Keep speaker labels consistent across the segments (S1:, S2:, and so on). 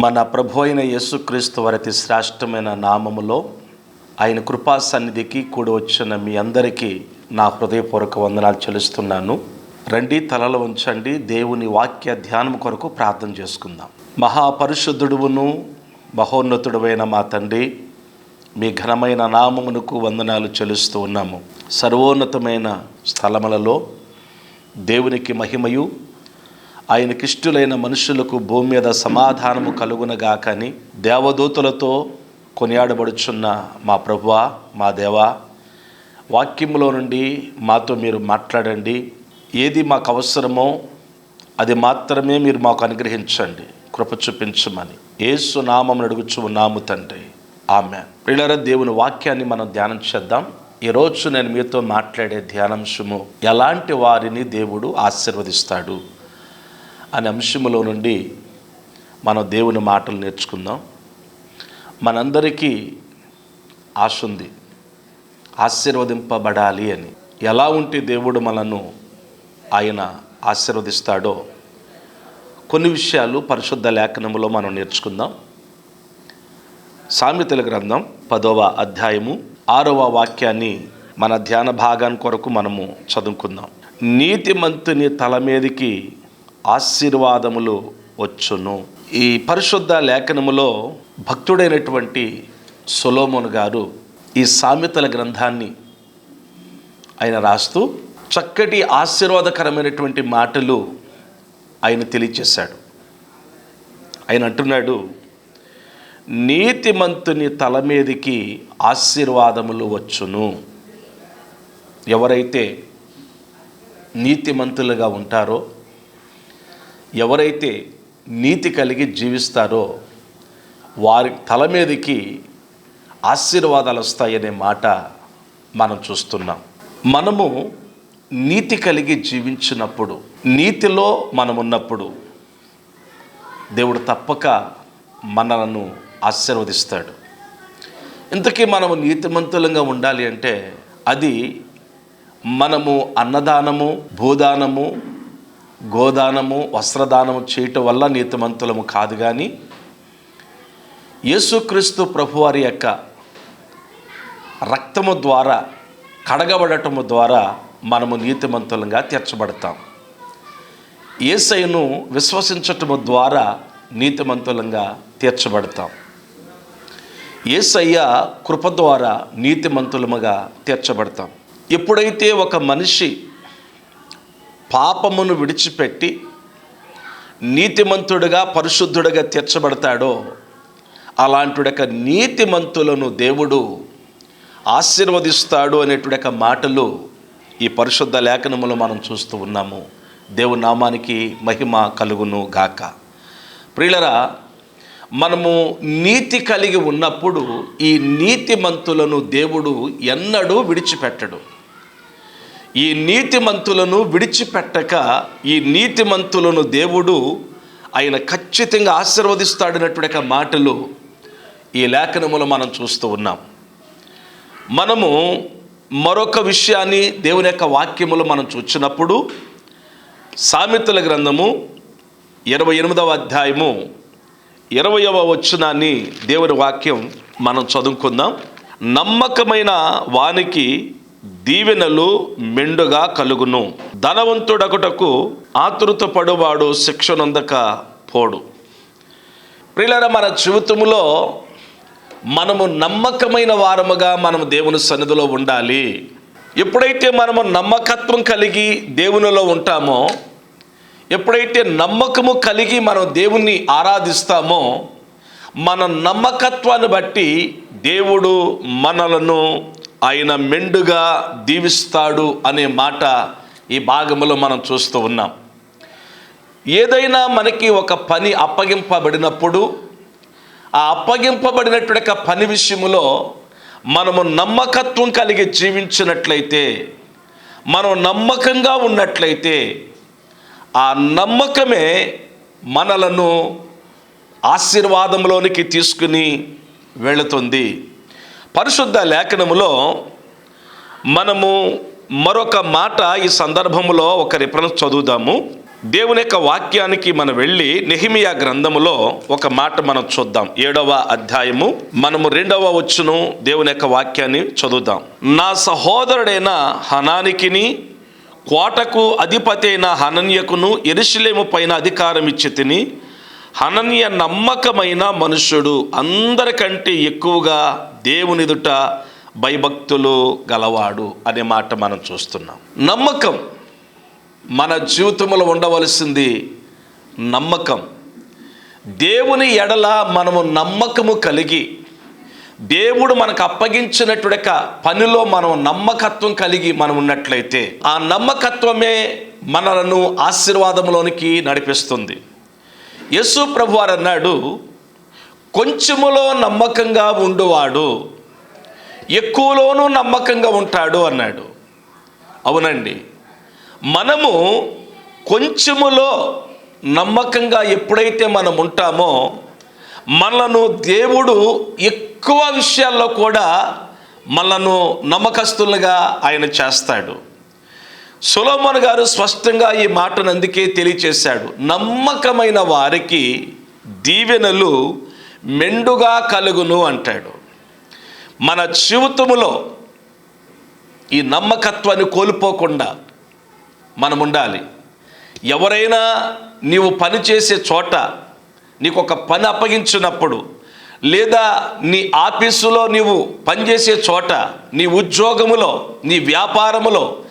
S1: మన ప్రభు అయిన యేసుక్రీస్తు వారి శ్రేష్టమైన నామములో ఆయన కృపా సన్నిధికి కూడి వచ్చిన మీ అందరికీ నా హృదయపూర్వక వందనాలు చెల్లిస్తున్నాను. రండి తలలో ఉంచండి దేవుని వాక్య ధ్యానం కొరకు ప్రార్థన చేసుకుందాం. మహాపరిశుద్ధుడువును మహోన్నతుడువైన మా తండ్రి మీ ఘనమైన నామమునకు వందనాలు చెల్లిస్తూ ఉన్నాము. సర్వోన్నతమైన స్థలములలో దేవునికి మహిమయు ఆయనకిష్టులైన మనుషులకు భూమి మీద సమాధానము కలుగునగా కానీ దేవదూతలతో కొనియాడబడుచున్న మా ప్రభువా మా దేవా వాక్యంలో నుండి మాతో మీరు మాట్లాడండి. ఏది మాకు అవసరమో అది మాత్రమే మీరు మాకు అనుగ్రహించండి. కృప చూపించమని ఏసు నామం అడుగుచు ఉన్నాము తండ్రి. ఆమె పిల్లర దేవుని వాక్యాన్ని మనం ధ్యానం చేద్దాం. ఈరోజు నేను మీతో మాట్లాడే ధ్యానాంశము ఎలాంటి వారిని దేవుడు ఆశీర్వదిస్తాడు? అనే అంశములో నుండి మనం దేవుని మాటలు నేర్చుకుందాం. మనందరికీ ఆశ ఉంది. ఆశీర్వదింపబడాలి అని. ఎలా ఉంటే దేవుడు మనను ఆయన ఆశీర్వదిస్తాడో కొన్ని విషయాలు పరిశుద్ధ లేఖనములో మనం నేర్చుకుందాం. సామెతల గ్రంథం పదవ అధ్యాయము ఆరవ వాక్యాన్ని మన ధ్యాన భాగాన్ని కొరకు మనము చదువుకుందాం. నీతిమంతుని తల మీదకి ఆశీర్వాదములు వచ్చును. ఈ పరిశుద్ధ లేఖనములో భక్తుడైనటువంటి సొలోమోన్ గారు ఈ సామెతల గ్రంథాన్ని ఆయన రాస్తూ చక్కటి ఆశీర్వాదకరమైనటువంటి మాటలు ఆయన తెలియచేశాడు. ఆయన అంటున్నాడు నీతిమంతుని తల మీదికి ఆశీర్వాదములు వచ్చును. ఎవరైతే నీతిమంతులుగా ఉంటారో ఎవరైతే నీతి కలిగి జీవిస్తారో వారి తల మీదకి ఆశీర్వాదాలు వస్తాయనే మాట మనం చూస్తున్నాం. మనము నీతి కలిగి జీవించినప్పుడు నీతిలో మనం ఉన్నప్పుడు దేవుడు తప్పక మనలను ఆశీర్వదిస్తాడు. ఇంతకీ మనము నీతిమంతులంగా ఉండాలి అంటే అది మనము అన్నదానము భూదానము గోదానము వస్త్రదానము చేయటం వల్ల నీతిమంతులము కాదు కానీ యేసుక్రీస్తు ప్రభువారి యొక్క రక్తము ద్వారా కడగబడటము ద్వారా మనము నీతిమంతులంగా తీర్చబడతాం. ఏసైను విశ్వసించటము ద్వారా నీతిమంతులంగా తీర్చబడతాం. ఏసయ్య కృప ద్వారా నీతిమంతులముగా తీర్చబడతాం. ఎప్పుడైతే ఒక మనిషి పాపమును విడిచిపెట్టి నీతిమంతుడుగా పరిశుద్ధుడుగా తీర్చబడతాడో అలాంటి నీతిమంతులను దేవుడు ఆశీర్వదిస్తాడు అనేటువంటి మాటలు ఈ పరిశుద్ధ లేఖనములు మనం చూస్తూ ఉన్నాము. దేవుని నామానికి మహిమ కలుగును గాక. ప్రియులరా మనము నీతి కలిగి ఉన్నప్పుడు ఈ నీతిమంతులను దేవుడు ఎన్నడూ విడిచిపెట్టడు. ఈ నీతిమంతులను విడిచిపెట్టక ఈ నీతిమంతులను దేవుడు ఆయన ఖచ్చితంగా ఆశీర్వదిస్తాడనటువంటి మాటలు ఈ లేఖనములో మనం చూస్తూ ఉన్నాం. మనము మరొక విషయాన్ని దేవుని యొక్క వాక్యములు మనం చూచినప్పుడు సామెతల గ్రంథము ఇరవై ఎనిమిదవ అధ్యాయము ఇరవయవ వచనాన్ని దేవుని వాక్యం మనం చదువుకుందాం. నమ్మకమైన వానికి దీవెనలు మెండుగా కలుగును. ధనవంతుడకుటకు ఆతృత పడువాడు శిక్షనొందక పోడు. ప్రియులరా మన జీవితంలో మనము నమ్మకమైన వారముగా మనము దేవుని సన్నిధిలో ఉండాలి. ఎప్పుడైతే మనము నమ్మకత్వం కలిగి దేవునిలో ఉంటామో ఎప్పుడైతే నమ్మకము కలిగి మనం దేవుణ్ణి ఆరాధిస్తామో మన నమ్మకత్వాన్ని బట్టి దేవుడు మనలను ఆయన మెండుగా దీవిస్తాడు అనే మాట ఈ భాగంలో మనం చూస్తూ ఉన్నాం. ఏదైనా మనకి ఒక పని అప్పగింపబడినప్పుడు ఆ అప్పగింపబడినటువంటి యొక్క పని విషయంలో మనము నమ్మకత్వం కలిగి జీవించినట్లయితే మనం నమ్మకంగా ఉన్నట్లయితే ఆ నమ్మకమే మనలను ఆశీర్వాదంలోనికి తీసుకుని వెళుతుంది. పరిశుద్ధ లేఖనములో మనము మరొక మాట ఈ సందర్భంలో ఒక రిఫరెన్స్ చదువుదాము. దేవుని యొక్క వాక్యానికి మనం వెళ్ళి నెహిమియా గ్రంథములో ఒక మాట మనం చూద్దాం. ఏడవ అధ్యాయము. మనము రెండవ వచ్చును దేవుని యొక్క వాక్యాన్ని చదువుదాం. నా సహోదరుడైన హనానికిని కోటకు అధిపతి అయిన హనన్యకును ఎరుషులేము పైన అధికారం ఇచ్చి తిని హనన్య నమ్మకమైన మనుష్యుడు అందరికంటే ఎక్కువగా దేవుని ఎదుట భయభక్తులు గలవాడు అనే మాట మనం చూస్తున్నాం. నమ్మకం. మన జీవితంలో ఉండవలసింది నమ్మకం. దేవుని ఎడల మనము నమ్మకము కలిగి దేవుడు మనకు అప్పగించినటువంటి పనిలో మనం నమ్మకత్వం కలిగి మనం ఉన్నట్లయితే ఆ నమ్మకత్వమే మనలను ఆశీర్వాదంలోనికి నడిపిస్తుంది. యేసు ప్రభు వారు అన్నాడు కొంచెములో నమ్మకంగా ఉండువాడు ఎక్కువలోనూ నమ్మకంగా ఉంటాడు అన్నాడు. అవునండి. మనము కొంచెములో నమ్మకంగా ఎప్పుడైతే మనం ఉంటామో మనలను దేవుడు ఎక్కువ విషయాల్లో కూడా మనను నమ్మకస్తులుగా ఆయన చేస్తాడు. సులోమన్ గారు స్పష్టంగా ఈ మాటను అందుకే తెలియచేశాడు. నమ్మకమైన వారికి దీవెనలు మెండుగా కలుగును అంటాడు. మన జీవితములో ఈ నమ్మకత్వాన్ని కోల్పోకుండా మనం ఉండాలి. ఎవరైనా నీవు పని చేసే చోట నీకు ఒక పని అప్పగించినప్పుడు లేదా నీ ఆఫీసులో నీవు పనిచేసే చోట నీ ఉద్యోగములో నీ వ్యాపారములో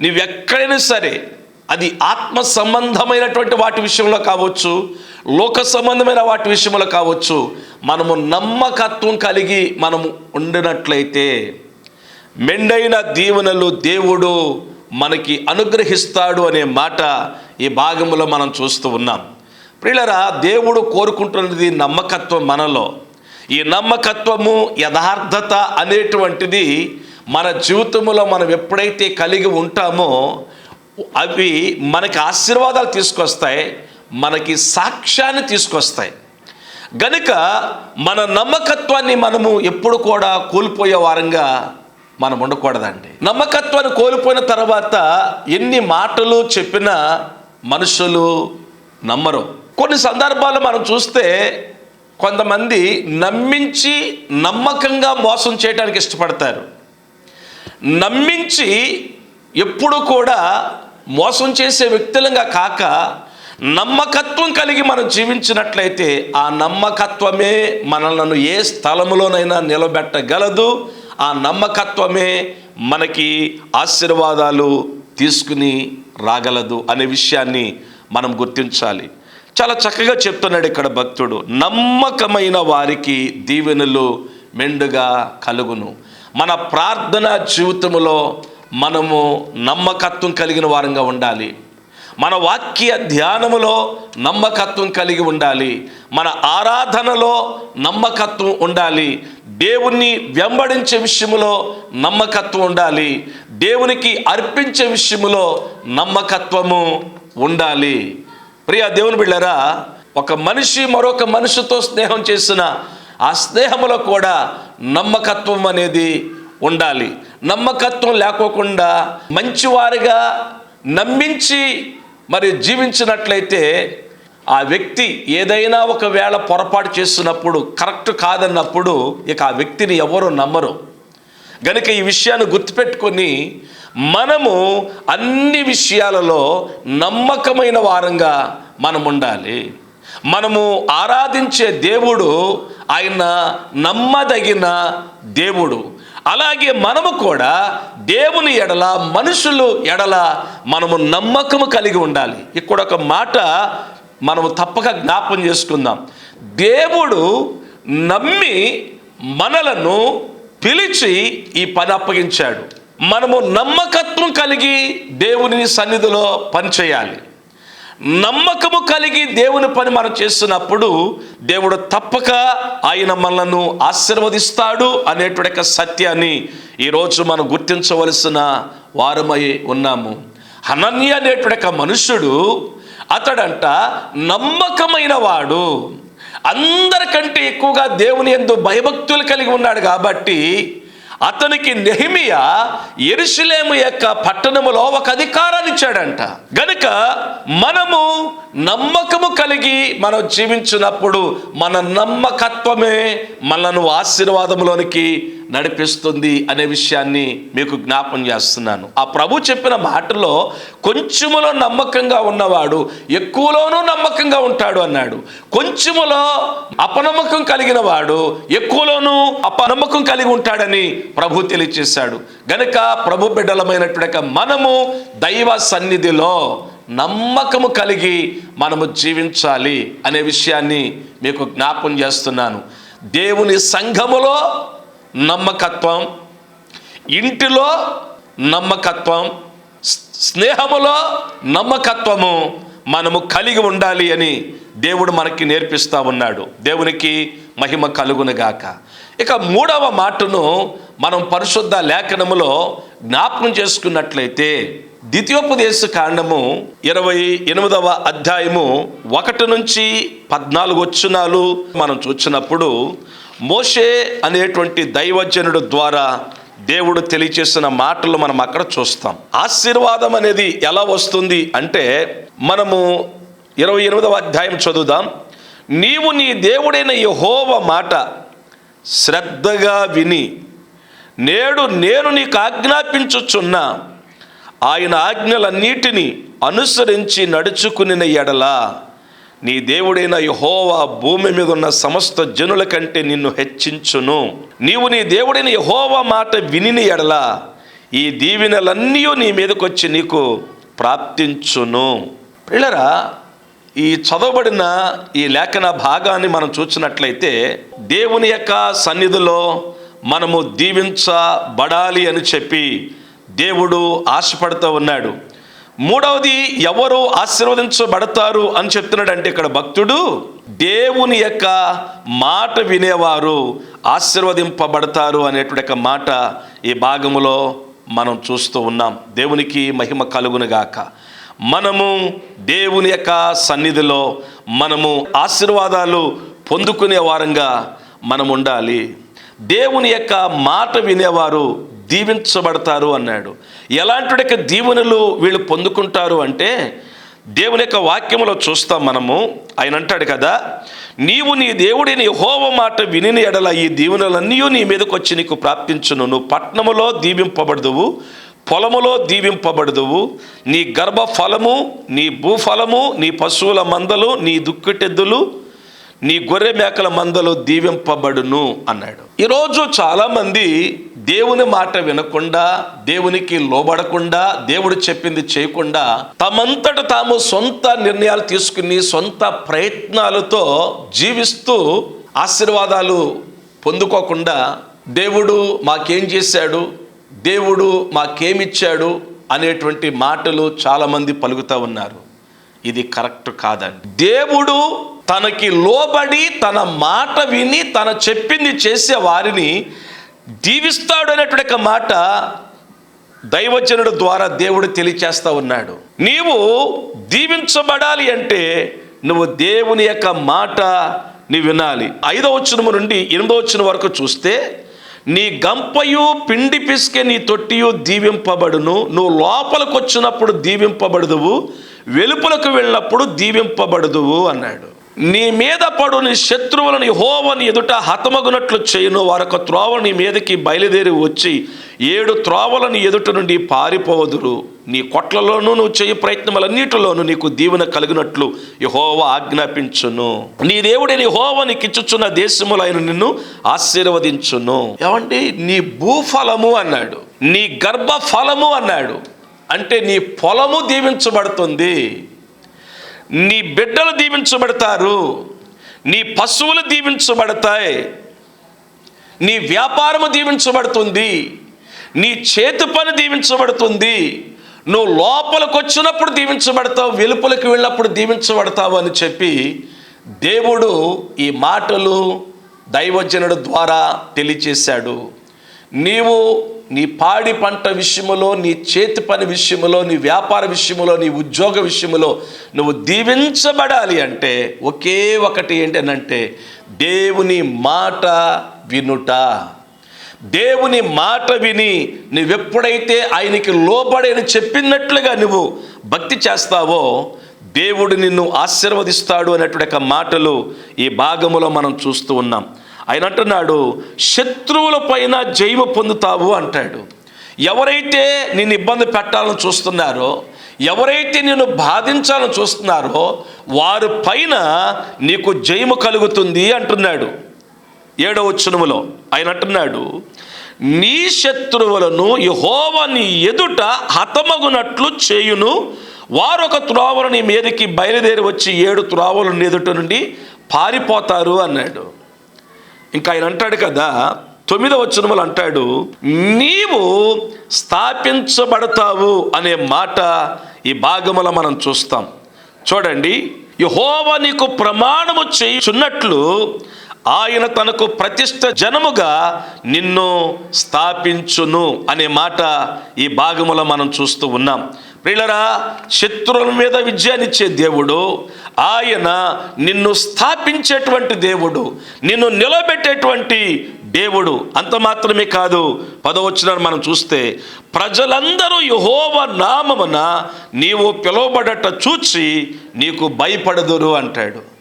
S1: నీవెక్కడైనా సరే అది ఆత్మ సంబంధమైనటువంటి వాటి విషయంలో కావచ్చు లోక సంబంధమైన వాటి విషయంలో కావచ్చు మనము నమ్మకత్వం కలిగి మనము ఉండినట్లయితే మెండైన దీవెనలు దేవుడు మనకి అనుగ్రహిస్తాడు అనే మాట ఈ భాగంలో మనం చూస్తూ ఉన్నాం. ప్రియులరా దేవుడు కోరుకుంటున్నది నమ్మకత్వం మనలో. ఈ నమ్మకత్వము యథార్థత అనేటువంటిది మన జీవితంలో మనం ఎప్పుడైతే కలిగి ఉంటామో అవి మనకి ఆశీర్వాదాలు తీసుకొస్తాయి మనకి సాక్ష్యాన్ని తీసుకొస్తాయి. గనుక మన నమ్మకత్వాన్ని మనము ఎప్పుడు కూడా కోల్పోయే వారంగా మనం ఉండకూడదండి. నమ్మకత్వాన్ని కోల్పోయిన తర్వాత ఎన్ని మాటలు చెప్పినా మనుషులు నమ్మరు. కొన్ని సందర్భాలు మనం చూస్తే కొంతమంది నమ్మించి నమ్మకంగా మోసం చేయడానికి ఇష్టపడతారు. నమ్మించి ఎప్పుడు కూడా మోసం చేసే వ్యక్తులంగా కాక నమ్మకత్వం కలిగి మనం జీవించినట్లయితే ఆ నమ్మకత్వమే మనలను ఏ స్థలములోనైనా నిలబెట్టగలదు. ఆ నమ్మకత్వమే మనకి ఆశీర్వాదాలు తీసుకుని రాగలదు అనే విషయాన్ని మనం గుర్తించాలి. చాలా చక్కగా చెప్తున్నాడు ఇక్కడ భక్తుడు నమ్మకమైన వారికి దీవెనలు మెండుగా కలుగును. మన ప్రార్థన జీవితంలో మనము నమ్మకత్వం కలిగిన వారంగా ఉండాలి. మన వాక్య ధ్యానములో నమ్మకత్వం కలిగి ఉండాలి. మన ఆరాధనలో నమ్మకత్వం ఉండాలి. దేవుణ్ణి వెంబడించే విషయంలో నమ్మకత్వం ఉండాలి. దేవునికి అర్పించే విషయంలో నమ్మకత్వము ఉండాలి. ప్రియ దేవుని బిళ్ళరా ఒక మనిషి మరొక మనిషితో స్నేహం చేసిన ఆ స్నేహములో కూడా నమ్మకత్వం అనేది ఉండాలి. నమ్మకత్వం లేకోకుండా మంచివారిగా నమ్మించి మరి జీవించినట్లయితే ఆ వ్యక్తి ఏదైనా ఒకవేళ పొరపాటు చేస్తున్నప్పుడు కరెక్ట్ కాదన్నప్పుడు ఇక ఆ వ్యక్తిని ఎవరు నమ్మరు. గనుక ఈ విషయాన్ని గుర్తుపెట్టుకొని మనము అన్ని విషయాలలో నమ్మకమైన వారంగా మనం ఉండాలి. మనము ఆరాధించే దేవుడు ఆయన నమ్మదగిన దేవుడు. అలాగే మనము కూడా దేవుని ఎడల మనుషులు ఎడల మనము నమ్మకము కలిగి ఉండాలి. ఇక్కడ ఒక మాట మనము తప్పక జ్ఞాపం చేసుకుందాం. దేవుడు నమ్మి మనలను పిలిచి ఈ పని అప్పగించాడు. మనము నమ్మకత్వం కలిగి దేవుని సన్నిధిలో పనిచేయాలి. నమ్మకము కలిగి దేవుని పని మనం చేస్తున్నప్పుడు దేవుడు తప్పక ఆయన మనలను ఆశీర్వదిస్తాడు అనేటువంటి యొక్క సత్యాన్ని ఈరోజు మనం గుర్తించవలసిన వారమై ఉన్నాము. అనన్య అనేటువంటి యొక్క మనుష్యుడు అతడంట నమ్మకమైన వాడు. అందరికంటే ఎక్కువగా దేవుని ఎందు భయభక్తులు కలిగి ఉన్నాడు కాబట్టి అతనికి నెహిమియ ఎరుషులేము యొక్క పట్టణములో ఒక అధికారాన్ని ఇచ్చాడంట. గనుక మనము నమ్మకము కలిగి మనం జీవించినప్పుడు మన నమ్మకత్వమే మనను ఆశీర్వాదంలోనికి నడిపిస్తుంది అనే విషయాన్ని మీకు జ్ఞాపం చేస్తున్నాను. ఆ ప్రభు చెప్పిన మాటలో కొంచెములో నమ్మకంగా ఉన్నవాడు ఎక్కువలోనూ నమ్మకంగా ఉంటాడు అన్నాడు. కొంచెములో అపనమ్మకం కలిగిన వాడు ఎక్కువలోనూ అపనమ్మకం కలిగి ఉంటాడని ప్రభు తెలియచేశాడు. గనుక ప్రభు బిడ్డలమైనటువంటి మనము దైవ సన్నిధిలో నమ్మకము కలిగి మనము జీవించాలి అనే విషయాన్ని మీకు జ్ఞాపం చేస్తున్నాను. దేవుని సంఘములో నమ్మకత్వం ఇంటిలో నమ్మకత్వం స్నేహములో నమ్మకత్వము మనము కలిగి ఉండాలి అని దేవుడు మనకి నేర్పిస్తా ఉన్నాడు. దేవునికి మహిమ కలుగునుగాక ఇక మూడవ మాటను మనం పరిశుద్ధ లేఖనములో జ్ఞాపకం చేసుకున్నట్లయితే ద్వితీయోపదేశ కాండము ఇరవై ఎనిమిదవ అధ్యాయము ఒకటి నుంచి పద్నాలుగు వచ్చునాలు మనం చూసినప్పుడు మోషే అనేటువంటి దైవజనుడు ద్వారా దేవుడు తెలియచేసిన మాటలు మనం అక్కడ చూస్తాం. ఆశీర్వాదం అనేది ఎలా వస్తుంది అంటే మనము ఇరవై ఎనిమిదవ అధ్యాయం చదువుదాం. నీవు నీ దేవుడైన యహోవ మాట శ్రద్ధగా విని నేడు నేను నీకు ఆజ్ఞాపించుచున్న ఆయన ఆజ్ఞలన్నిటినీ అనుసరించి నడుచుకుని ఎడల నీ దేవుడైన యహోవా భూమి మీద ఉన్న సమస్త జనుల కంటే నిన్ను హెచ్చించును. నీవు నీ దేవుడైన యహోవా మాట వినిని ఎడల ఈ దీవెనలన్నీ నీ మీదకొచ్చి నీకు ప్రాప్తించును. పిల్లరా ఈ చదవబడిన ఈ లేఖన భాగాన్ని మనం చూసినట్లయితే దేవుని యొక్క సన్నిధిలో మనము దీవించబడాలి అని చెప్పి దేవుడు ఆశపడుతూ ఉన్నాడు. మూడవది ఎవరు ఆశీర్వదించబడతారు అని చెప్తున్నాడంటే ఇక్కడ భక్తుడు దేవుని యొక్క మాట వినేవారు ఆశీర్వదింపబడతారు అనేటువంటి యొక్క మాట ఈ భాగములో మనం చూస్తూ ఉన్నాం. దేవునికి మహిమ కలుగునుగాక. మనము దేవుని యొక్క సన్నిధిలో మనము ఆశీర్వాదాలు పొందుకునే వారంగా మనం ఉండాలి. దేవుని యొక్క మాట వినేవారు దీవించబడతారు అన్నాడు. ఎలాంటి దీవెనలు వీళ్ళు పొందుకుంటారు అంటే దేవుని యొక్క వాక్యములో చూస్తాం మనము. ఆయన అంటాడు కదా నీవు నీ దేవుడిని హోవ మాట విని ఎడల ఈ దీవెనలన్నీ నీ మీదకి వచ్చి నీకు ప్రాప్తించును. నువ్వు పట్నములో దీవింపబడదువు పొలములో దీవింపబడదువు. నీ గర్భ ఫలము నీ భూఫలము నీ పశువుల మందలు నీ దుక్కిటెద్దులు నీ గొర్రె మేకల మందలు దీవింపబడును అన్నాడు. ఈరోజు చాలామంది దేవుని మాట వినకుండా దేవునికి లోబడకుండా దేవుడు చెప్పింది చేయకుండా తమంతట తాము సొంత నిర్ణయాలు తీసుకుని సొంత ప్రయత్నాలతో జీవిస్తూ ఆశీర్వాదాలు పొందుకోకుండా దేవుడు మాకేం చేశాడు దేవుడు మాకేమిచ్చాడు అనేటువంటి మాటలు చాలామంది పలుకుతూ ఉన్నారు. ఇది కరెక్ట్ కాదండి. దేవుడు తనకి లోబడి తన మాట విని తన చెప్పింది చేసే వారిని దీవిస్తాడు అనేటువంటి ఒక మాట దైవజనుడు ద్వారా దేవుడు తెలియచేస్తూ ఉన్నాడు. నీవు దీవించబడాలి అంటే నువ్వు దేవుని యొక్క మాట నీ వినాలి. ఐదో వచ్చిన నుండి ఎనిమిదో వచ్చిన వరకు చూస్తే నీ గంపయు పిండి పిసికే నీ తొట్టియు దీవింపబడును. నువ్వు లోపలికి వచ్చినప్పుడు దీవింపబడదువు వెలుపలకు వెళ్ళినప్పుడు దీవింపబడదువు అన్నాడు. నీ మీద పడు నీ శత్రువులని హోవని ఎదుట హతమగునట్లు చేయును. వారొక త్రోవ నీ మీదకి బయలుదేరి వచ్చి ఏడు త్రోవలను ఎదుట నుండి పారిపోవదురు నీ కొట్లలోనూ నువ్వు చేయి ప్రయత్నములన్నిటిలోనూ నీకు దీవెన కలిగినట్లు యహోవ ఆజ్ఞాపించును. నీ దేవుడి నీ హోవ కిచ్చుచున్న దేశములైన నిన్ను ఆశీర్వదించును. ఏమండి? నీ భూఫలము అన్నాడు. నీ గర్భ ఫలము అన్నాడు. అంటే నీ పొలము దీవించబడుతుంది. నీ బిడ్డలు దీవించబడతారు నీ పశువులు దీవించబడతాయి నీ వ్యాపారము దీవించబడుతుంది నీ చేతి పని దీవించబడుతుంది నువ్వు లోపలికి వచ్చినప్పుడు దీవించబడతావు వెలుపలికి వెళ్ళినప్పుడు దీవించబడతావు అని చెప్పి దేవుడు ఈ మాటలు దైవజనుడు ద్వారా తెలియచేశాడు. నీవు నీ పాడి పంట విషయములో నీ చేతి పని విషయములో నీ వ్యాపార విషయములో నీ ఉద్యోగ విషయములో నువ్వు దీవించబడాలి అంటే ఒకే ఒకటి ఏంటనంటే దేవుని మాట వినుట. దేవుని మాట విని నువ్వెప్పుడైతే ఆయనకి లోబడని చెప్పినట్లుగా నువ్వు భక్తి చేస్తావో దేవుడు నిన్ను ఆశీర్వదిస్తాడు అనేటువంటి మాటలు ఈ భాగములో మనం చూస్తూ ఉన్నాం. ఆయన అంటున్నాడు శత్రువుల పైన జయము పొందుతావు అంటాడు. ఎవరైతే నేను ఇబ్బంది పెట్టాలని చూస్తున్నారో ఎవరైతే నేను బాధించాలని చూస్తున్నారో వారి పైన నీకు జయము కలుగుతుంది అంటున్నాడు. ఏడవ వచ్చనములో ఆయన అంటున్నాడు నీ శత్రువులను యహోవ నీ ఎదుట హతమగునట్లు చేయును. వారు ఒక త్రోవలు నీ మీదకి బయలుదేరి వచ్చి ఏడు త్రోవలు నీ ఎదుట నుండి పారిపోతారు అన్నాడు. ఇంకా ఆయన అంటాడు కదా తొమ్మిదవ వచనములు అంటాడు నీవు స్థాపించబడతావు అనే మాట ఈ భాగములో మనం చూస్తాం. చూడండి యహోవ నీకు ప్రమాణము చేయుచున్నట్లు ఆయన తనకు ప్రతిష్ట జనముగా నిన్ను స్థాపించును అనే మాట ఈ భాగములో మనం చూస్తూ ఉన్నాం. ప్రియులరా శత్రువుల మీద విజయాన్నిచ్చే దేవుడు ఆయన నిన్ను స్థాపించేటువంటి దేవుడు నిన్ను నిలబెట్టేటువంటి దేవుడు. అంత మాత్రమే కాదు పదవచ్చిన మనం చూస్తే ప్రజలందరూ యహోవ నామమున నీవు పిలువబడట చూచి నీకు భయపడదురు అంటాడు.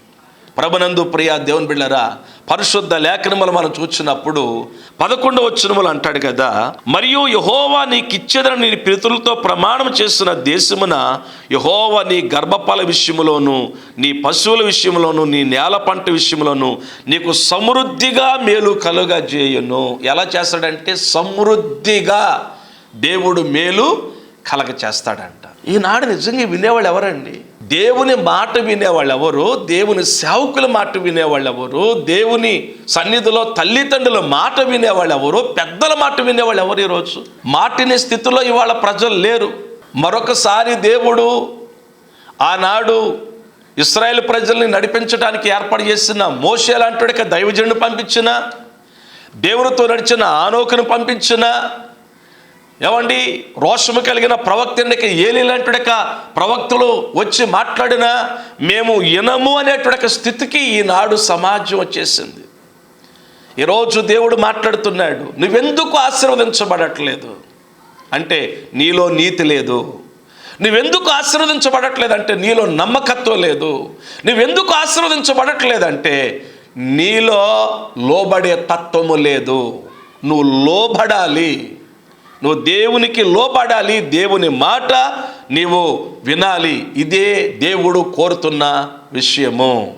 S1: ప్రభనందు ప్రియ దేవుని బిళ్ళరా పరిశుద్ధ లేఖనములు మనం చూసినప్పుడు పదకొండవ వచ్చినములు అంటాడు కదా మరియు యహోవా నీకిచ్చేదని నీ పితృలతో ప్రమాణం చేస్తున్న దేశమున యహోవా నీ గర్భపాల విషయములోను నీ పశువుల విషయంలోను నీ నేల పంట విషయంలోను నీకు సమృద్ధిగా మేలు కలుగా చేయను. ఎలా చేస్తాడంటే సమృద్ధిగా దేవుడు మేలు కలగ చేస్తాడంట. ఈనాడు నిజంగా వినేవాళ్ళు ఎవరండి? దేవుని మాట వినేవాళ్ళు ఎవరు దేవుని సేవకుల మాట వినేవాళ్ళు ఎవరు దేవుని సన్నిధిలో తల్లిదండ్రుల మాట వినేవాళ్ళు ఎవరు పెద్దల మాట వినేవాళ్ళు ఎవరు ఈరోజు? మాటిని స్థితిలో ఇవాళ ప్రజలు లేరు. మరొకసారి దేవుడు ఆనాడు ఇస్రాయేల్ ప్రజల్ని నడిపించడానికి ఏర్పాటు చేసిన మోషే లాంటి దైవజనుడు పంపించిన దేవునితో నడిచిన ఆనోకును పంపించిన ఏమండి? రోషము కలిగిన ప్రవక్తకి ఏలి లాంటి ప్రవక్తలు వచ్చి మాట్లాడినా మేము ఇనము అనేటువంటి స్థితికి ఈనాడు సమాజం వచ్చేసింది. ఈరోజు దేవుడు మాట్లాడుతున్నాడు నువ్వెందుకు ఆశీర్వదించబడట్లేదు? అంటే నీలో నీతి లేదు. నువ్వెందుకు ఆశీర్వదించబడట్లేదు? అంటే నీలో నమ్మకత్వం లేదు. నువ్వెందుకు ఆశీర్వదించబడట్లేదంటే నీలో లోబడే తత్వము లేదు. నువ్వు లోబడాలి. నువ్వు దేవునికి లోపడాలి దేవుని మాట నీవు వినాలి. ఇదే దేవుడు కోరుతున్న విషయము.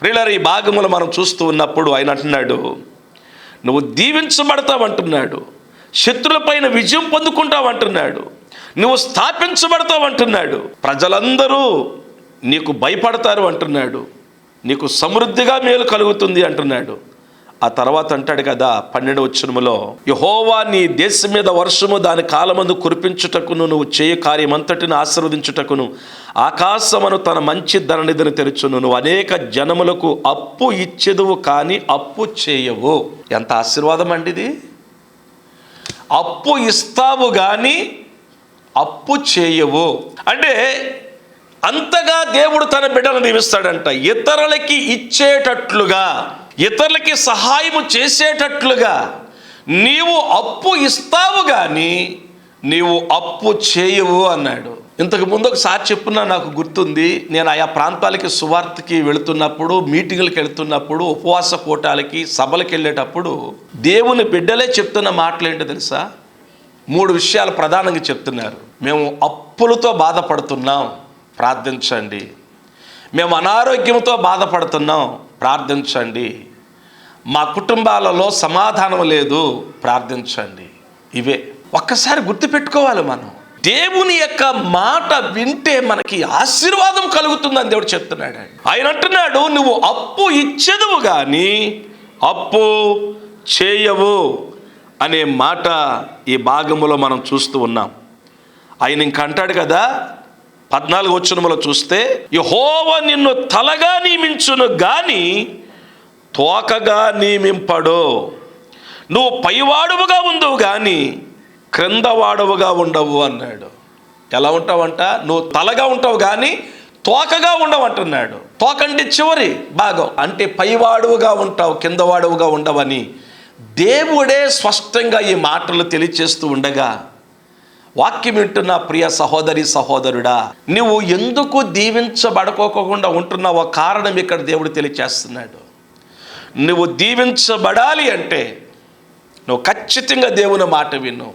S1: ప్రియులారా ఈ భాగములు మనం చూస్తూ ఉన్నప్పుడు ఆయన అంటున్నాడు నువ్వు దీవించబడతావంటున్నాడు శత్రులపైన విజయం పొందుకుంటావంటున్నాడు నువ్వు స్థాపించబడతావంటున్నాడు ప్రజలందరూ నీకు భయపడతారు అంటున్నాడు. నీకు సమృద్ధిగా మేలు కలుగుతుంది అంటున్నాడు. ఆ తర్వాత అంటాడు కదా పన్నెండు వచ్చునుములో యహోవా నీ దేశం మీద వర్షము దాని కాలమందు కురిపించుటకును నువ్వు చేయు కార్యమంతటిని ఆశీర్వదించుటకును ఆకాశమును తన మంచి ధననిధిని తెరుచును. నువ్వు అనేక జనములకు అప్పు ఇచ్చేదువు కానీ అప్పు చేయవు. ఎంత ఆశీర్వాదం అండి ఇది? అప్పు ఇస్తావు కానీ అప్పు చేయవు. అంటే అంతగా దేవుడు తన బిడ్డలను దీవిస్తాడంట ఇతరులకి ఇచ్చేటట్లుగా. ఇతరులకి సహాయం చేసేటట్లుగా నీవు అప్పు ఇస్తావు కానీ నీవు అప్పు చేయవు అన్నాడు. ఇంతకు ముందు ఒకసారి చెప్పున్నా నాకు గుర్తుంది నేను ఆయా ప్రాంతాలకి సువార్తకి వెళుతున్నప్పుడు మీటింగులకు వెళుతున్నప్పుడు ఉపవాస కూటాలకి సభలకు వెళ్ళేటప్పుడు దేవుని బిడ్డలే చెప్తున్న మాటలు ఏంటో తెలుసా? మూడు విషయాలు ప్రధానంగా చెప్తున్నారు. మేము అప్పులతో బాధపడుతున్నాం ప్రార్థించండి. మేము అనారోగ్యంతో బాధపడుతున్నాం ప్రార్థించండి. మా కుటుంబాలలో సమాధానం లేదు ప్రార్థించండి. ఇవే. ఒక్కసారి గుర్తుపెట్టుకోవాలి మనం. దేవుని యొక్క మాట వింటే మనకి ఆశీర్వాదం కలుగుతుందని దేవుడు చెప్తున్నాడు ఆయన అంటున్నాడు నువ్వు అప్పు ఇచ్చేదువు కానీ అప్పు చేయవు అనే మాట ఈ భాగములో మనం చూస్తూ ఉన్నాం. ఆయన ఇంక అంటాడు కదా పద్నాలుగు వచ్చినములో చూస్తే యహోవ నిన్ను తలగా నియమించును గాని తోకగా నియమింపడు. నువ్వు పైవాడువుగా ఉండవు కానీ క్రిందవాడవుగా ఉండవు అన్నాడు. ఎలా ఉంటావంట? నువ్వు తలగా ఉంటావు కానీ తోకగా ఉండవంటున్నాడు. తోకంటే చివరి భాగం. అంటే పైవాడువుగా ఉంటావు కిందవాడువుగా ఉండవని దేవుడే స్పష్టంగా ఈ మాటలు తెలియచేస్తూ ఉండగా వాక్యం వింటున్న ప్రియ సహోదరి సహోదరుడా నువ్వు ఎందుకు దీవించబడుకోకుండా ఉంటున్నావో కారణం ఇక్కడ దేవుడు తెలియచేస్తున్నాడు. నువ్వు దీవించబడాలి అంటే నువ్వు ఖచ్చితంగా దేవుని మాట విను.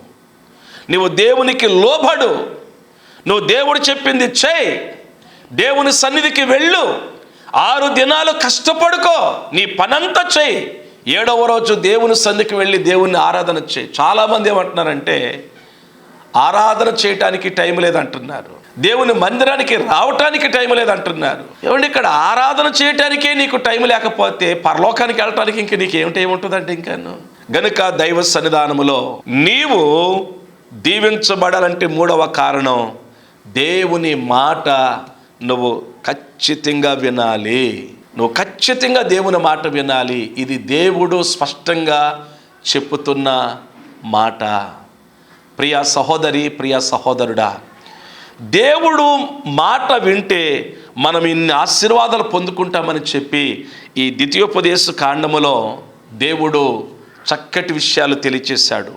S1: నువ్వు దేవునికి లోబడు. నువ్వు దేవుడు చెప్పింది చేయి. దేవుని సన్నిధికి వెళ్ళు. ఆరు దినాలు కష్టపడుకో. నీ పనంతా చేయి. ఏడవ రోజు దేవుని సన్నిధికి వెళ్ళి దేవుని ఆరాధన చేయి. చాలామంది ఏమంటున్నారంటే ఆరాధన చేయటానికి టైం లేదంటున్నారు. దేవుని మందిరానికి రావటానికి టైం లేదంటున్నారు. ఏమండి ఇక్కడ ఆరాధన చేయటానికే నీకు టైం లేకపోతే పరలోకానికి వెళ్ళటానికి ఇంక నీకు ఏమిటి ఏముంటుందంటే ఇంకాను? గనుక దైవ సన్నిధానములో నీవు దీవించబడాలంటే మూడవ కారణం దేవుని మాట నువ్వు ఖచ్చితంగా వినాలి. నువ్వు ఖచ్చితంగా దేవుని మాట వినాలి. ఇది దేవుడు స్పష్టంగా చెప్పుతున్న మాట. ప్రియ సహోదరి ప్రియ సహోదరుడా దేవుడు మాట వింటే మనం ఇన్ని ఆశీర్వాదాలు పొందుకుంటామని చెప్పి ఈ ద్వితీయోపదేశ కాండములో దేవుడు చక్కటి విషయాలు తెలియచేశాడు.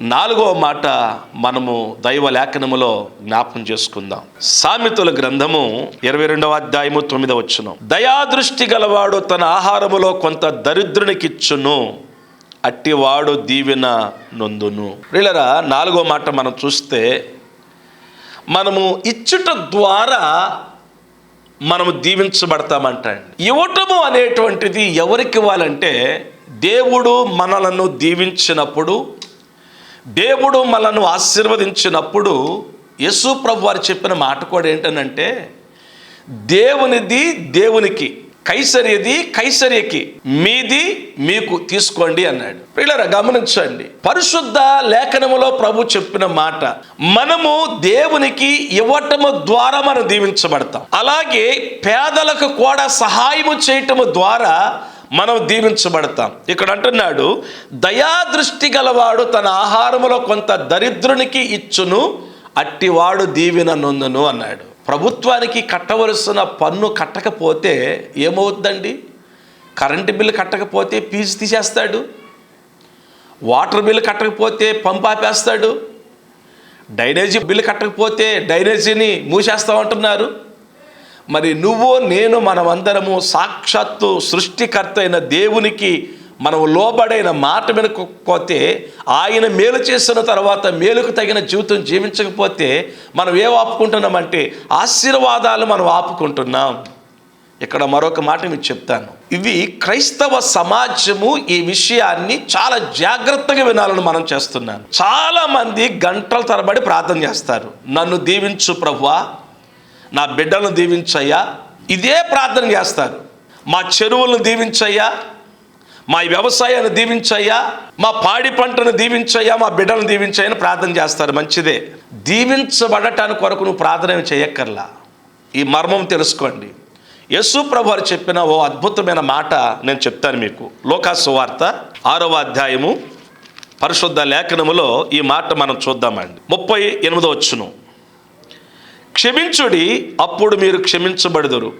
S1: నాలుగవ మాట మనము దైవ లేఖనములో జ్ఞాపం చేసుకుందాం. సామెతల గ్రంథము ఇరవై రెండవ అధ్యాయము తొమ్మిదవ వచ్చును దయాదృష్టి గలవాడు తన ఆహారములో కొంత దరిద్రునికిచ్చును అట్టివాడు దీవెన నొందును. వీళ్ళరా నాలుగో మాట మనం చూస్తే మనము ఇచ్చుట ద్వారా మనము దీవించబడతామంటండి. ఇవ్వటము అనేటువంటిది ఎవరికి ఇవ్వాలంటే దేవుడు మనలను దీవించినప్పుడు దేవుడు మనను ఆశీర్వదించినప్పుడు యేసు ప్రభు వారు చెప్పిన మాట కూడా ఏంటనంటే దేవునిది దేవునికి. కైసరిది కైసరియకి మీది మీకు తీసుకోండి అన్నాడు. పిల్లరా గమనించండి. పరిశుద్ధ లేఖనములో ప్రభు చెప్పిన మాట మనము దేవునికి ఇవ్వటము ద్వారా మనం దీవించబడతాం. అలాగే పేదలకు కూడా సహాయము చేయటము ద్వారా మనం దీవించబడతాం. ఇక్కడ అంటున్నాడు దయాదృష్టి గలవాడు తన ఆహారములో కొంత దరిద్రునికి ఇచ్చును అట్టివాడు దీవిన నొందును అన్నాడు. ప్రభుత్వానికి కట్టవలసిన పన్ను కట్టకపోతే ఏమవుద్దండి కరెంటు బిల్లు కట్టకపోతే ఫీజు తీసేస్తాడు. వాటర్ బిల్లు కట్టకపోతే పంపు ఆపేస్తాడు. డైనేజీ బిల్లు కట్టకపోతే డ్రైనేజీని మూసేస్తామంటున్నారు. మరి నువ్వు నేను మనమందరము సాక్షాత్తు సృష్టికర్త అయిన దేవునికి మనం లోబడైన మాట వినకపోతే ఆయన మేలు చేసిన తర్వాత మేలుకు తగిన జీవితం జీవించకపోతే మనం ఏం ఆపుకుంటున్నామంటే ఆశీర్వాదాలు మనం ఆపుకుంటున్నాం. ఇక్కడ మరొక మాట మీకు చెప్తాను. ఇవి క్రైస్తవ సమాజము ఈ విషయాన్ని చాలా జాగ్రత్తగా వినాలని మనం చేస్తున్నాను. చాలా మంది గంటల తరబడి ప్రార్థన చేస్తారు. నన్ను దీవించు ప్రభువా నా బిడ్డలను దీవించయ్యా ఇదే ప్రార్థన చేస్తారు. మా చెరువులను దీవించయ్యా మా వ్యవసాయాన్ని దీవించయ్యా మా పాడి పంటను దీవించయ్యా మా బిడ్డను దీవించాయని ప్రార్థన చేస్తారు. మంచిదే. దీవించబడటానికి కొరకు నువ్వు ప్రార్థన చేయక్కర్లా. ఈ మర్మం తెలుసుకోండి. యశు ప్రభు వారు చెప్పిన ఓ అద్భుతమైన మాట నేను చెప్తాను మీకు. లోకాసు వార్త ఆరవ అధ్యాయము పరిశుద్ధ లేఖనములో ఈ మాట మనం చూద్దామండి. ముప్పై ఎనిమిదో వచ్చును క్షమించుడి అప్పుడు మీరు క్షమించబడుదురు.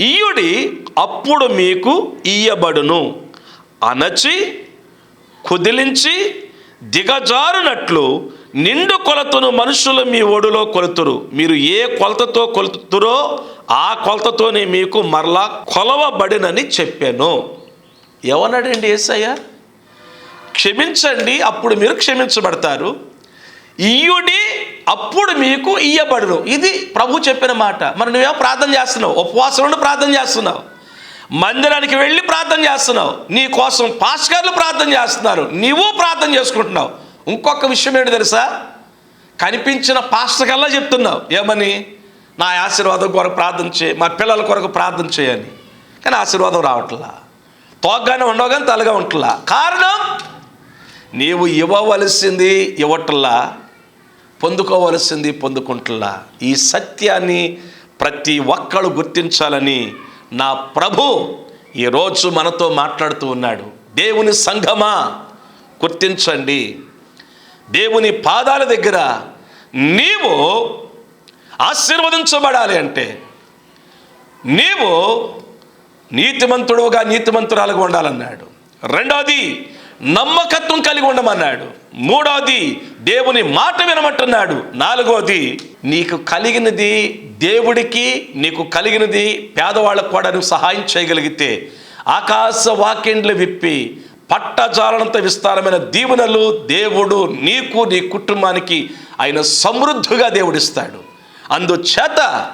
S1: ఈయుడి అప్పుడు మీకు ఇయ్యబడును. అనచి కుదిలించి దిగజారునట్లు నిండు కొలతను మనుషులు మీ ఒడిలో కొలుతురు. మీరు ఏ కొలతతో కొలుతురో ఆ కొలతతోనే మీకు మరలా కొలవబడినని చెప్పాను. ఏమన్నాడండి ఏసయ్య? క్షమించండి అప్పుడు మీరు క్షమించబడతారు. ఇయ్యుడి అప్పుడు మీకు ఇయ్యబడును. ఇది ప్రభు చెప్పిన మాట. మరి నువ్వేమో ప్రార్థన చేస్తున్నావు? ఉపవాసం ప్రార్థన చేస్తున్నావు? మందిరానికి వెళ్ళి ప్రార్థన చేస్తున్నావు. నీ కోసం పాస్కర్లు ప్రార్థన చేస్తున్నారు. నీవు ప్రార్థన చేసుకుంటున్నావు. ఇంకొక విషయం ఏంటి తెలుసా? కనిపించిన పాస్టర్ కల్లా చెప్తున్నావు. ఏమని? నా ఆశీర్వాదం కొరకు ప్రార్థన చేయ. మా పిల్లల కొరకు ప్రార్థన చేయని. కానీ ఆశీర్వాదం రావట్లా. తోగ్గానే ఉండవు కానీ తలగా ఉంటలా. కారణం? నీవు ఇవ్వవలసింది ఇవ్వట్లా. పొందుకోవలసింది పొందుకుంటలా. ఈ సత్యాన్ని ప్రతి ఒక్కళ్ళు గుర్తించాలని నా ప్రభు ఈరోజు మనతో మాట్లాడుతూ ఉన్నాడు. దేవుని సంఘమా? గుర్తించండి. దేవుని పాదాల దగ్గర నీవు ఆశీర్వదించబడాలి అంటే నీవు నీతిమంతుడుగా నీతిమంతురాలుగా ఉండాలన్నాడు. రెండోది నమ్మకత్వం కలిగి ఉండమన్నాడు. మూడవది దేవుని మాట వినమంటున్నాడు. నాలుగవది నీకు కలిగినది దేవుడికి నీకు కలిగినది పేదవాళ్ళకు కూడా నువ్వు సహాయం చేయగలిగితే ఆకాశ వాక్యండ్లు విప్పి పట్టజాలనంత విస్తారమైన దీవెనలు దేవుడు నీకు నీ కుటుంబానికి ఆయన సమృద్ధిగా దేవుడిస్తాడు. అందుచేత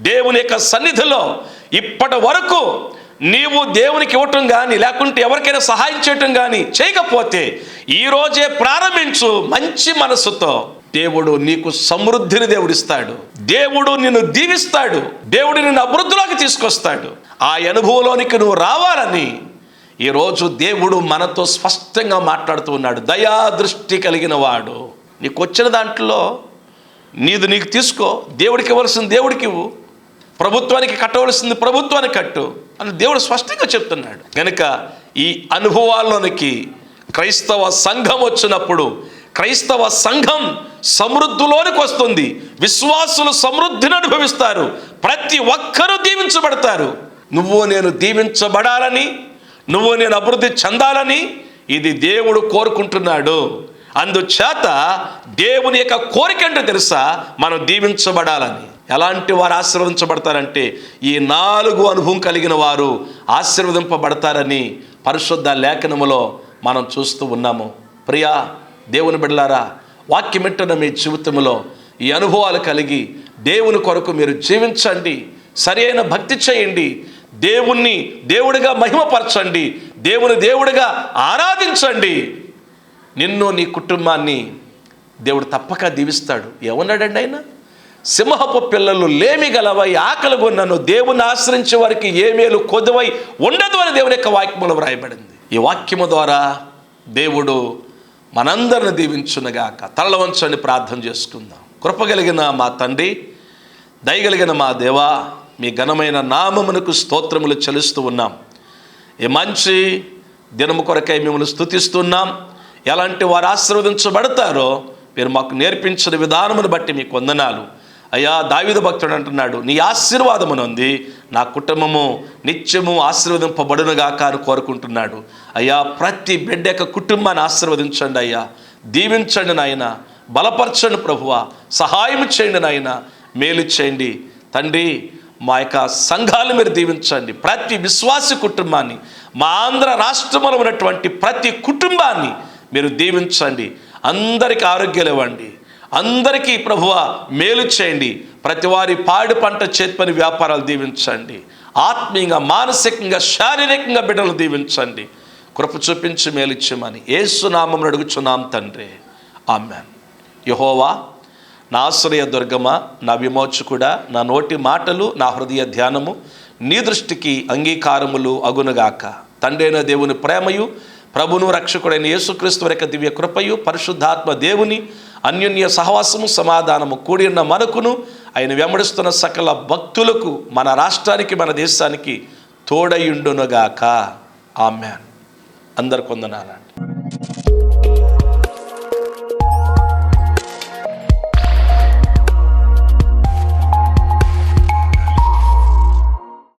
S1: దేవుని యొక్క సన్నిధిలో ఇప్పటి వరకు నీవు దేవునికి ఇవ్వటం కానీ లేకుంటే ఎవరికైనా సహాయం చేయటం కానీ చేయకపోతే ఈరోజే ప్రారంభించు మంచి మనసుతో దేవుడు నీకు సమృద్ధిని దేవుడిస్తాడు. దేవుడు నిన్ను దీవిస్తాడు. దేవుడు నిన్ను అభివృద్ధిలోకి తీసుకొస్తాడు. ఆ అనుభవంలోనికి నువ్వు రావాలని ఈరోజు దేవుడు మనతో స్పష్టంగా మాట్లాడుతూ ఉన్నాడు. దయా దృష్టి కలిగిన వాడు. నీకు వచ్చిన దాంట్లో నీది నీకు తీసుకో. దేవుడికి ఇవ్వాల్సింది దేవుడికి ఇవ్వు. ప్రభుత్వానికి కట్టవలసింది ప్రభుత్వానికి కట్టు అని దేవుడు స్పష్టంగా చెప్తున్నాడు. కనుక ఈ అనుభవాల్లోనికి క్రైస్తవ సంఘం వచ్చినప్పుడు క్రైస్తవ సంఘం సమృద్ధిలోనికి వస్తుంది. విశ్వాసులు సమృద్ధిని అనుభవిస్తారు. ప్రతి ఒక్కరూ దీవించబడతారు. నువ్వు నేను దీవించబడాలని నువ్వు నేను అభివృద్ధి చెందాలని ఇది దేవుడు కోరుకుంటున్నాడు. అందుచేత దేవుని యొక్క కోరిక అంటే తెలుసా? మనం దీవించబడాలని. ఎలాంటి వారు ఆశీర్వదించబడతారంటే ఈ నాలుగు అనుభవం కలిగిన వారు ఆశీర్వదింపబడతారని పరిశుద్ధ లేఖనములో మనం చూస్తూ ఉన్నాము. ప్రియా దేవుని బిడ్డలారా వాక్యమిట్టిన మీ జీవితంలో ఈ అనుభవాలు కలిగి దేవుని కొరకు మీరు జీవించండి. సరైన భక్తి చేయండి. దేవుణ్ణి దేవుడిగా మహిమపరచండి. దేవుని దేవుడిగా ఆరాధించండి. నిన్ను నీ కుటుంబాన్ని దేవుడు తప్పక దీవిస్తాడు. ఏమన్నాడండి ఆయన? సింహపు పిల్లలు లేమి గలవై ఆకలి కొన్నను దేవుని ఆశ్రయించే వారికి ఏ మేలు కొదువై ఉండదు అని దేవుని యొక్క వాక్యములో వ్రాయబడింది. ఈ వాక్యము ద్వారా దేవుడు మనందరిని దీవించునుగాక. తరల వంచని ప్రార్థన చేసుకుందాం. కృపగలిగిన మా తండ్రి దయగలిగిన మా దేవా మీ ఘనమైన నామమునకు స్తోత్రములు చెలుస్తూ ఉన్నాం. ఈ మంచి దినము కొరకై మిమ్మల్ని స్తుతిస్తున్నాం. ఎలాంటి వారు ఆశీర్వదించబడతారో మీరు మాకు నేర్పించిన విధానమును బట్టి మీకు వందనాలు. అయ్యా దావిద భక్తుడు అంటున్నాడు నీ ఆశీర్వాదమునుంది నా కుటుంబము నిత్యము ఆశీర్వదింపబడునుగాక అని కోరుకుంటున్నాడు. అయ్యా ప్రతి బిడ్డ యొక్క కుటుంబాన్ని ఆశీర్వదించండి అయ్యా. దీవించండి నాయన. బలపరచండి ప్రభువ. సహాయం చేయండి నాయన. మేలు చేయండి. తండ్రి మా యొక్క సంఘాలు మీరు దీవించండి. ప్రతి విశ్వాసి కుటుంబాన్ని మా ఆంధ్ర రాష్ట్రంలో ఉన్నటువంటి ప్రతి కుటుంబాన్ని మీరు దీవించండి. అందరికీ ఆరోగ్యాలు ఇవ్వండి అందరికీ ప్రభువ మేలు చేయండి. ప్రతి వారి పాడి పంట చేతిపని వ్యాపారాలు దీవించండి. ఆత్మీయంగా మానసికంగా శారీరకంగా బిడ్డలు దీవించండి. కృప చూపించి మేలిచ్చమని ఏసునామం అడుగుచున్నాం తండ్రి. ఆమెన్. యహోవా నా ఆశ్రయ దుర్గమ నా విమోచకుడ నా నోటి మాటలు నా హృదయ ధ్యానము నీ దృష్టికి అంగీకారములు అగునుగాక. తండ్రైన దేవుని ప్రేమయు ప్రభును రక్షకుడైన యేసుక్రీస్తు యొక్క దివ్య కృపయు పరిశుద్ధాత్మ దేవుని అన్యోన్య సహవాసము సమాధానము కూడి ఉన్న మనకును ఆయన వెంబడిస్తున్న సకల భక్తులకు మన రాష్ట్రానికి మన దేశానికి తోడయుండునుగాక. ఆమెన్. అందరు కొందనాలండి.